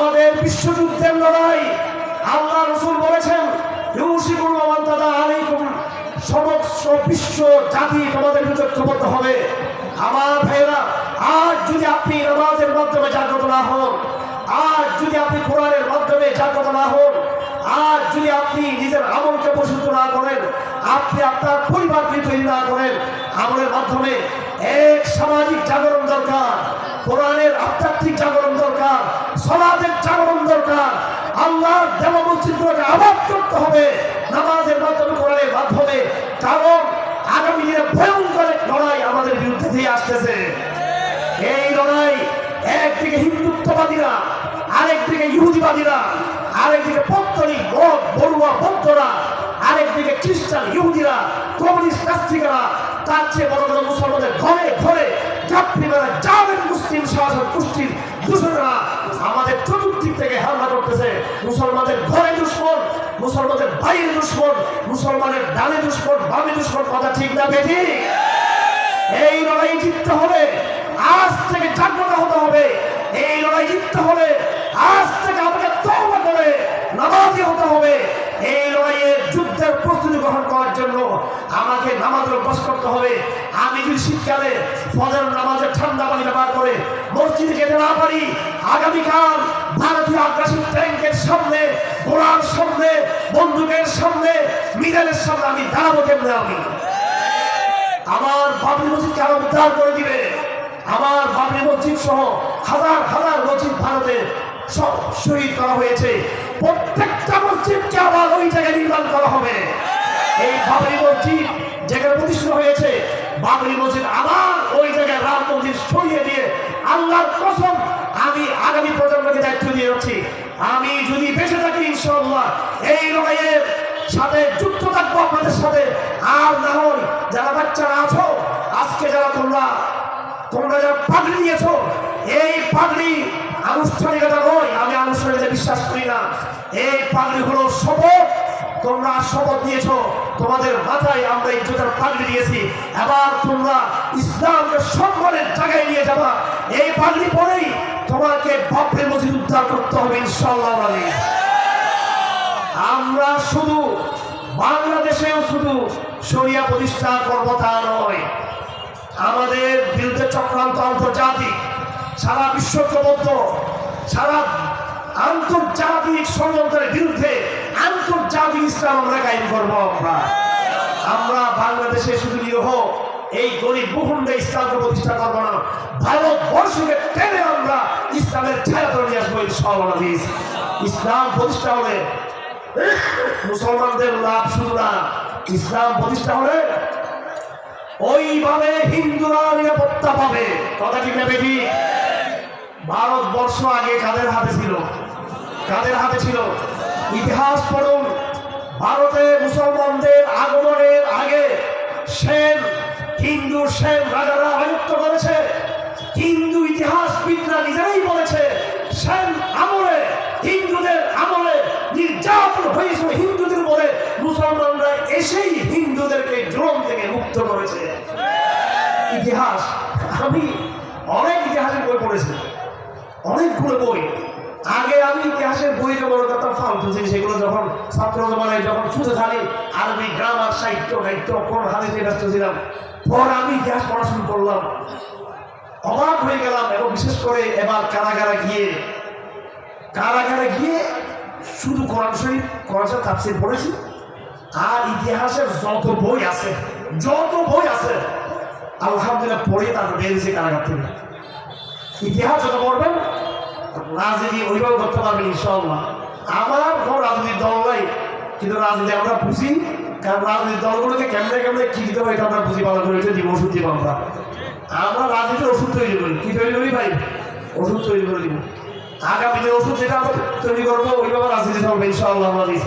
আমাদের বিশ্বযুদ্ধের লড়াই। আল্লাহ রসুল বলেছেন ইউসিকুল মামান্তাদা আলাইকুম। সমস্ত বিশ্ব জাতি তোমাদের ঐক্যবদ্ধ হবে। আমার ভাইয়েরা, আজ যদি আপনি নামাজের মাধ্যমে জাগ্রত না হন, আজ যদি আপনি কোরআনের মাধ্যমে জাগ্রত না হন, আজ যদি আপনি নিজের আমলকে প্রসিদ্ধ না করেন, আপনি আপনার না করেন। আমলের মাধ্যমে এক সামাজিক জাগরণ দরকার, কোরআনের আধ্যাত্মিক জাগরণ দরকার, সমাজের জাগরণ দরকার। আল্লাহর দেব মসজিদগুলোকে আবাদ করতে হবে। নামাজের মাধ্যমে, কোরআনের মাধ্যমে। কারণ আগামী দিনে ভয়ঙ্কর এক লড়াই আমাদের বিরুদ্ধে দিয়ে আসতেছে। এই লড়াই একদিকে হিন্দুত্ববাদীরা, আরেকদিকে ইহুদিবাদীরা, আরেকদিকে বৌদ্ধরা আরেকদিকে খ্রিস্টান ইহুদিরা, কমিউনিস্ট নাস্তিকেরা, তার চেয়ে বড় বড় মুসলমানদের ঘরে ঘরে জাবেন মুসলিম গোষ্ঠীর দূষণরা আমাদের চতুর্দিক থেকে হামলা করতেছে। মুসলমানদের ঘরে দুশ্মন, মুসলমানদের বাইরে দুশ্মন, মুসলমানের ডানে দুশ্মন, বামে দুশ্মন, কথা ঠিক না বেঠিক? এই লড়াই জিততে হবে আজ থেকে জাগ্রত হতে হবে। এই লড়াই জিততে হলে আজ থেকে আমাকে তওবা করে নামাজি হতে হবে এই লড়াইয়ের যুদ্ধের প্রস্তুতি গ্রহণ করার জন্য আমাকে অভ্যাস করতে হবে। আমি যদি শীতকালে ফজর নামাজের ঠান্ডা পানি ব্যবহার করে মসজিদে যেতে না পারি, আগামীকাল ভারতীয় আগ্রাসী ট্যাঙ্কের সামনে ঘোড়ার সামনে, বন্দুকের সামনে মিডালের সামনে আমি দাঁড়াবো কেমনে আমি? আমার বাবরি মসজিদকে আরও উদ্ধার করে দিবে। আমার বাবরি মসজিদ সহ হাজার হাজার মসজিদ ভারতে সব শহীদ করা হয়েছে। প্রত্যেকটা মসজিদকে আবার ওই জায়গায় নির্মাণ করা হবে। এই বাবরি মসজিদ যেখানে প্রতিষ্ঠিত হয়েছে। বাবরি মসজিদ আবার ওই জায়গায় রাম মন্দির সরিয়ে দিয়ে আল্লাহর কসম, আমি আগামী প্রজন্মকে দায়িত্ব দিয়ে যাচ্ছি। আমি যদি বেঁচে থাকি, ইনশাআল্লাহ, এই লড়াইয়ের সাথে যুক্ত থাকব আপনাদের সাথে। আর না হয় যারা বাচ্চারা আছো, আজকে যারা তোমরা তোমরা যারা পাগড়ি নিয়েছো এই পাগড়ি আনুষ্ঠানিকতা নয়, আমি আনুষ্ঠানিকতা বিশ্বাস করি না। এই পাগড়ি হলো শপথ তোমরা শপথ নিয়েছো, তোমাদের মাথায় আমরা ইজ্জতের পাগড়ি দিয়েছি। এবার তোমরা ইসলামকে সম্মানের জায়গায় নিয়ে যাবা। এই পাগড়ি পরেই তোমাকে বাপরে মসজিদ উদ্ধার করতে হবে ইনশাল্লাহ আমরা শুধু বাংলাদেশেও শুধু শরিয়া প্রতিষ্ঠা করব তা নয়, আমাদের বিরুদ্ধে চক্রান্ত আন্তর্জাতিক, সারা বিশ্বকবদ্ধ সারা আন্তর্জাতিক ষড়যন্ত্রের বিরুদ্ধে আন্তর্জাতিক ইসলাম আমরা কায়েম করব আমরা। আমরা বাংলাদেশে শুধু নিরহ, এই গরিব ভূখণ্ডে ইসলামকে প্রতিষ্ঠা করব না। ভারতবর্ষকে টেনে আমরা ইসলামের ছায়া করে নিয়ে আসব ইনশাআল্লাহ ইসলাম প্রতিষ্ঠা হলে মুসলমানদের লাভ শুধু না, ইসলাম প্রতিষ্ঠা হলে ওইভাবে হিন্দুরা নিরাপত্তা পাবে। কথা ঠিক না বেটি ভারতবর্ষ আগে কাদের হাতে ছিল? কাদের হাতে ছিল? ইতিহাস পড়ুন। ভারতে মুসলমানদের আগমনের আগে সেন, হিন্দু সেন রাজারা রাজত্ব করেছে। হিন্দু ইতিহাসবিদরা নিজেরাই বলেছে, সেন আমলে, হিন্দুদের আমলে নির্যাতন হয়েছিল হিন্দুদের বলে। মুসলমানরা এসেই হিন্দুদেরকে জোরম থেকে মুক্ত করেছে। ইতিহাস, আমি অনেক ইতিহাসের বই পড়েছি, অনেকগুলো বই। আগে আমি ইতিহাসের বইটা বড় কথা ছিল সেগুলো যখন ছাত্র জমানায় যখন শুধু খালি আরবি গ্রামার সাহিত্য সাহিত্য কোন হাদিতে ব্যস্ত ছিলাম, পর আমি ইতিহাস পড়া শুরু করলাম। অবাক হয়ে গেলাম এবং বিশেষ করে এবার কারাগারা গিয়ে, কারাগারে গিয়ে শুধু কোরআন শরীফ কোরআন শরীফ তাফসীর পড়েছি। আর ইতিহাসের যত বই আছে, যত বই আছে, আলহামদুলিল্লাহ পড়ে তারপর বেরিয়েছে কারাগার থেকে। ইতিহাস যত পড়বেন রাজনীতি ওইভাবে করতে পারবেন ইনশাল্লাহ আমার কোনো রাজনীতির দল নাই, কিন্তু রাজনীতি আমরা বুঝি, কারণ রাজনীতির দলগুলোকে কেমনে কেমনে কি দিতে হবে এটা আমরা বুঝি পালন করি দিব ওষুধ দিব আমরা আমরা রাজনীতি ওষুধ তৈরি করি। কি তৈরি করি ভাই? ওষুধ তৈরি করে দিব আগামী যে ওষুধ যেটা তৈরি করব, ওইভাবে রাজনীতি চলবে ইনশাআল্লাহ আমাদের।